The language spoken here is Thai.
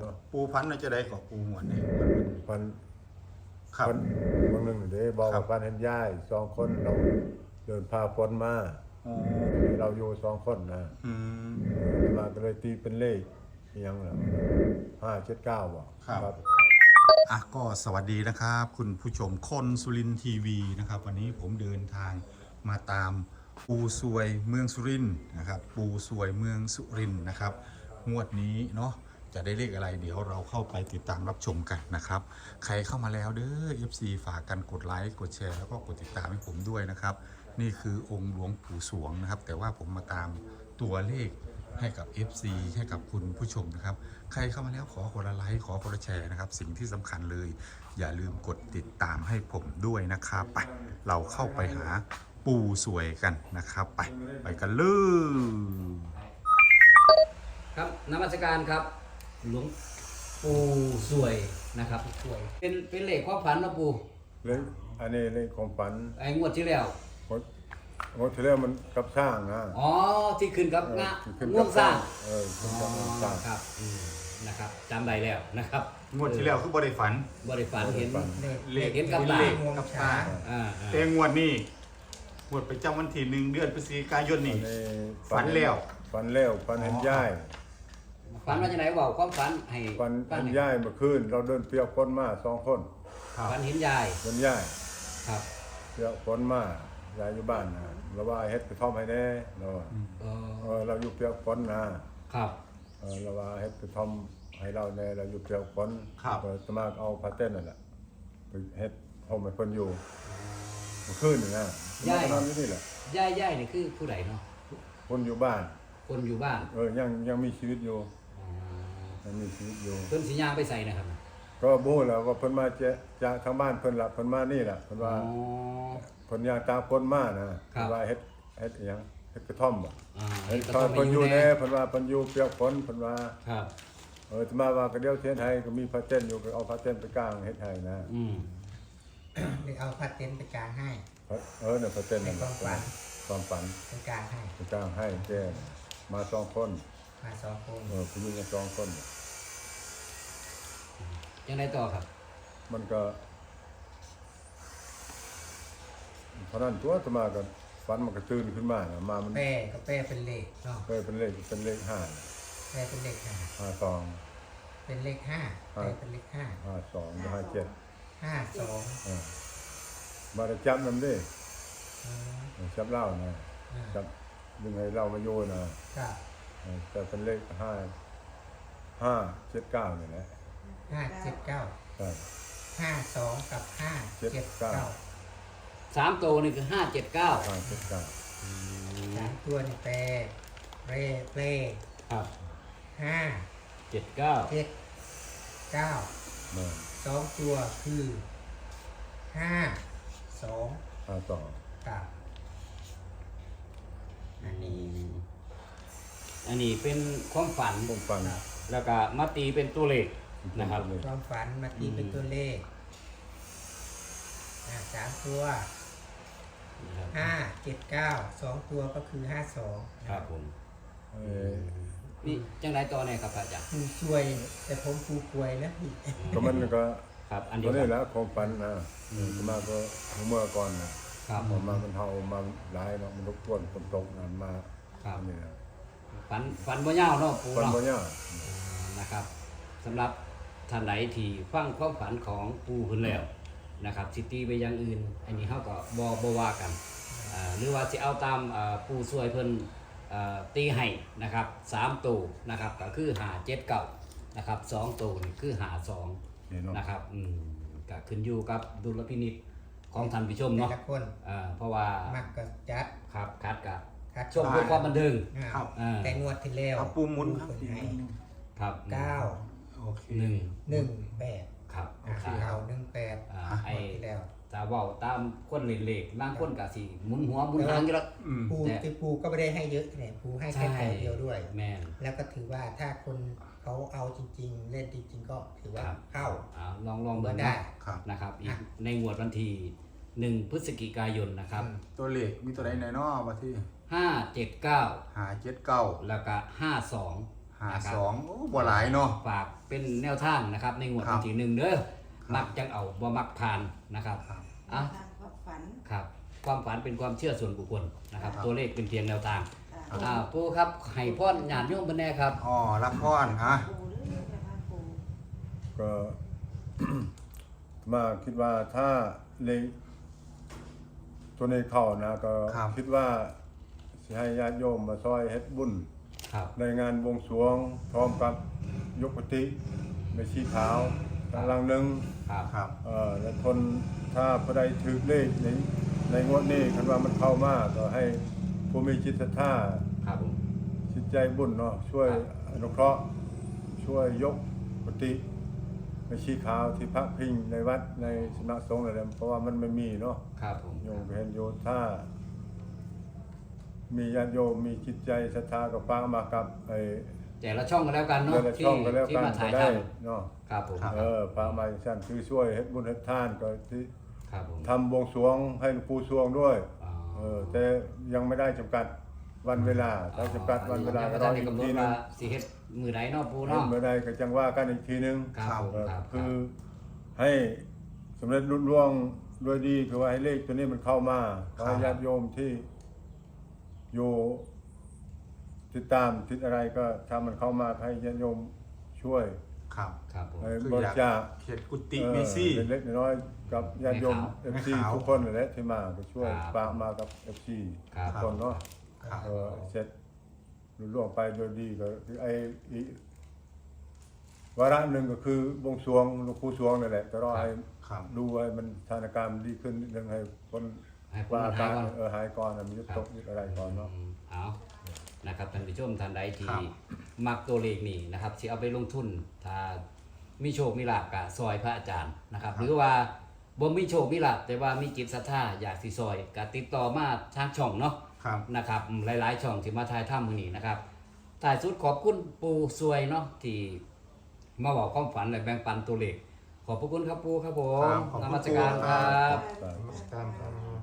เนาะปูพันธุ์น่าจะได้กับปูหมวดนี่มันครับมันบางหนึงเด้บอกครัว่าบ บ้านเห็นยายสองคนเราเดินพาฝนมาอ๋อเราอยู่สองคนนะอืมเออมาก็เลยตีเป็นเลขอิหยังล่ะห้าเจ็ดเก้าบ่ครับ อะก็สวัสดีนะครับ คุณผู้ชมคนสุรินทร์ทีวีนะครับ วันนี้ผมเดินทางมาตามปูสวยเมืองสุรินทร์นะครับ ปูสวยเมืองสุรินทร์นะครับงวดนี้เนาะ จะได้เลขอะไรเดี๋ยวเราเข้าไปติดตามรับชมกันนะครับ ใครเข้ามาแล้วเด้อ FC ฝากกันกดไลค์กดแชร์แล้วก็กดติดตามให้ผมด้วยนะครับ นี่คือองค์หลวงปู่สวงนะครับ แต่ว่าผมมาตามตัวเลขให้กับ FC ให้กับคุณผู้ชมนะครับ ใครเข้ามาแล้วขอคนละไลค์ขอคนละแชร์นะครับ สิ่งที่สำคัญเลย อย่าลืมกดติดตามให้ผมด้วยนะครับไปเราเข้าไปหาปู่สวยกันนะครับ ไปไปกันเลยครับนมัสการครับ หลวงปู่สวยนะครับสวย เป็นเป็นเลขความฝันนะปู่เลยอันนี้เลขของฝันไอ้งวดที่แล้วงดงดที่แล้วมันกับสร้างนะอ๋อที่ขึ้นกับงะเออขึ้นง่วงสร้างเออขึ้อ๋นอกับง่วงสร้าง ครับอืมนะครับจำได้แล้วนะครับงวดที่แล้วคือบริฝันบริฝันเห็นฝัน เลขเห็นกับตาเลขกับตาอ่าอ่าแต่งวดนี้งวดประจำวันที่หนึ่งเดือนพฤศจิกายนอันี่นนี้ฝันแล้ว ฝันแล้วฝันเห็นยาย ฝันว่าจะไหนบอกความฝันให้ฝันฟัเห็งนหน่อยยายเมื่อคืนเราเดินเปียกฝนมาสองคนฝันเห็นยายเห็นยายครับเปียกฝนมายายอยู่บ้านนะเราว่าเฮ็ดกระท่อมให้แน่เราว่าเอเอออเราอยู่เปียกฝนนะครับ เออเราว่าเฮ็ดกระท่อมให้เราแน่เราอยู่เปียกฝนครับ เออตมาเอาพาเต้นนั่นแหละไปเฮ็ดห้องให้เพิ่นอยู่เมื่อคืนนี่นะตมาก็นอนอยู่นี่แหละยายยายนี่คือผู้ใดเนาะคนอยู่บ้าน คนอยู่บ้านเออยังยังมีชีวิตอยู่อ๋อ ยังมีชีวิตอยู่เพิ่นสิย่างไปใส่นะครับก็บ่ฮู้แล้วว่าเพิ่นมาเจจากทางบ้านเพิ่นล่ะเพิ่นมานี่ล่ะเพิ่นว่าอ๋อ เพิ่นอยากตามคนมานะครับเพิ่นว่าเฮ็ดเฮ็ดอิหยังเฮ็ดกระท่อมบ่อ่าเฮ็ดก็ตอต้นงไปเพิ่นอยู่แแน่เพิ่นว่าเพิ่นอยู่เปียกฝนเพิ่นว่า ครับ เออจะมาว่าก็เดี๋ยวเทศไทยก็มีพระเต้นอยู่ก็เอาพระเต้นไปกลางเฮ็ดให้นะอืม หรือเอาพัดเต็นท์ไปกลางให้ พระเออเนี่ยพระเต้นนั่นเป็นความฝัน ความฝันไปกลางให้ไปกลางให้แกมาสองคนมาสองคนเออผู้หญิงก็สองคนยั งไงต่อครับ มันก็เพราะนั้นตัวอาตมาก็ฝันมันก็ตื่นขึ้นมาน่ะมามันแป้ก็แป้เป็นเลขเนาะเคยเป็นเลขเป็นเลขห้าน่ะแป้เป็นเลขห้าห้าสองเป็นเลขห้าครับแป้เป็นเลขห้าห้าสองห้าเจ็ดห้าสองเออมาได้จับนำดิอืมจับเหล้านะอ่าจับดึงให้เหล้ามาโยนนะ ครับเออแต่เป็นเลขห้าห้าเจ็ดเก้านี่แหละ ห้าเจ็ดเก้าใช่ห้าสองกับห้าเจ็ดเจ็ดเก้า เก้าสามตัวนี่คือห้าเจ็ดเก้าห้าเจ็ดเก้าสามตัวนี่แป้เร่เป้ครับห้าเจ็ดเก้าเจ็ดเก้ามาสองตัวคือห้าสองห้าสองกับอันนี้ อันนี้เป็นความฝัน ผมฟันแล้วก็มาตีเป็นตัวเลข นะครับ ความฝันมาตีเป็นตัวเลขอะสามตัวห้าเจ็ดเก้าสองตัวก็คือห้าสองครับผมเออนี่จังไรต่อเนี่ยครับอาจารย์ผู้ช่วย แต่ผมผู้ป่วยนะพี่ก็มันก็ครับ อันเดีตัยววนี้กันแหละของฟันนะสมาก็เมื่อก่อนนะครับพอมามันเท่ามาหลายเนาะมันรบกวนฝนตกน้ำมาครับอันนี่นะฝันฝันบ่ยาวเนาะปูฟันเนาะบ่ยากนะครับสำหรับ ท่านไหนที่ฟังความฝันของปูขึ้นแล้วนะครับสิตีไปอย่างอื่น อันนี้เขาก็บอบว่ากันอ่าหรือว่าสิเอาตามอ่าปูสวยเพิ่นอ่าตีให้นะครับสามตัวนะครับก็คือหาเจ็ดเก่านะครับสองตัวนี่คือหาสองนี่เนาะนะครับอืมก็ขึ้นอยู่กับดุลพินิจของท่านผู้ชมแต่เนาะละคนอ่าเพราะว่ามักก็จัดครับคัดกับคัดช่วงเพื่อความบันเทิง อ่าครับอ่าแต่งวดที่แล้ว เอาปูหมุนครับปูให้ ครับเก้า โอเคหนึ่งหนึ่งแปดครับอ่าครับเอาหนึ่งแปดอ่างวไอ้ดที่แล้วจะเว่าตามคนเล็กๆบางคนก็สิหมุนหัวหมุนหางอยู่แล้ว อืม ปูแต่ ที่ปูก็ไม่ได้ให้เยอะเนี่ยปูให้แค่แถวเดียวด้วย แม่น แล้วก็ถือว่าถ้าคนเขาเอาจริง ๆ เล่นจริง ๆ ก็ถือว่าครับ เข้า อ่าลองลองเบิ่งได้นะครับ นะครับอีกในงวดวันที่หนึ่งพฤศจิกายนนะครับอืมตัวเลขมีตัวใดไหนเนาะว่าที่ห้าเจ็ดเก้าหาเจ็ดเก้าแล้วก็ห้าสอง หหานะครับสองโอ้บ่หลายเนาะ ฝากเป็นแนวทางนะครับ ในงวดครัวับนที่หนึ่งเด้อครับ มักจังเอาบ่มักผ่านนะครับครับ อะทางความฝัน ครับ ความฝันเป็นความเชื่อส่วนบุคคลนะครับ ครับ ตัวเลขเป็นเพียงแนวทางค่ะอ่าปูครับให้พรญาติโยมเพิ่นแน่ครับ อ๋อรับพรอะปูหรือจะพาปูก็ มาคิดว่าถ้าเลขตัวนี้เข้านะ ก็ครับคิดว่าสิให้ญาติโยมมาซอยเฮ็ดบุญ ครับในงานบวงสรวงพร้อมกับยกปฏิในชีขาวกำลังหนึ่งครับครับ เอ่อและทนถ้าผู้ใดถือเลขในในงวดนี้คันว่ามันเข้ามาก็ให้ผู้มีจิตศรัทธา ครับผม จิตใจบุญเนาะช่วยครับอนุเคราะห์ช่วยยกปฏิในชีขาวที่พักพิงในวัดในสำนักสงฆ์อะไรเพราะว่ามันไม่มีเนาะครับผมโยมเห็นโยถ้า มีญาติโยมมีจิตใจศรัทธากับป้ามากับไอ้ แต่ละช่องก็แล้วกันเนาะแต่ละที่ช่องก็แล้วที่กันมาถ่ายก็ได้ทเนาะำครับผมครับเออป้ามาสั่นคือช่วยเฮ็ดบุญเฮ็ดทานก็ที่ครับผมทำบวงสรวงให้หลวงปู่สวงด้วย อ๋อเออแต่ยังไม่ได้จำกัดวันเวลาถ้าจำกัดวันเวลายังก็บ่รทัอนได้อีกกำหนทีดนึว่างสิเฮ็ดมือใดเนาะปูเห็นเนาะเมื่อใดก็จังว่ากันอีกทีนึง ครับผมเออครับคือให้สำเร็จรุ่ล่วงด้วยดีคือว่าให้เลขตัวนี้มันเข้ามาขอให้ญาติโยมที่ อยู่ติดตามติดอะไรก็ถ้ามันเข้ามาให้ญาติโยมช่วยครับครับผมให้คือบอยาริกจาคเขตกุฏิเออเมซี่ เล็กๆน้อยๆกับญาติโยมให้เอฟขาวซีให้ขาวทุกคนเลยแหละที่มาก็ช่วยครับฝากมากับเอฟซีครับ ทุกคนเนาะครับ เออเสร็จรุ่ล่วงไปโดยดีก็คือไอ้อีกวาระหนึ่งก็คือบวงสรวงหลวงปู่สวงนั่นแหละก็รอให้ ครับ ดูให้มันสถานการณ์มันดีขึ้นนิดนึงให้คน ให้คนว่ามันอาหายการก่อน เออหายก่อนอะมันยึดตกยึดอะไรก่อนเนาะอืมเอานะครับท่านผู้ชมท่านใดที่ครับมักตัวเลขนี่นะครับสิเอาไปลงทุน ถ้ามีโชคมีลาภกะซอยพระอาจารย์นะครับ หรือว่าบ่มีโชคมีลาภแต่ว่ามีจิตศรัทธาอยากสิซอยก็ติดต่อมาทางช่องเนาะครับ นะครับอืมหลาย ๆ ช่องที่มาถ่ายทำมื้อนี้นะครับท้ายสุดขอบคุณปูซวยเนาะที่มาบอกความฝันและแบ่งปันตัวเลขขอบพระคุณครับปูครับผมครับขอบคุณนมัสการปูคครัรับบนมัสการครับ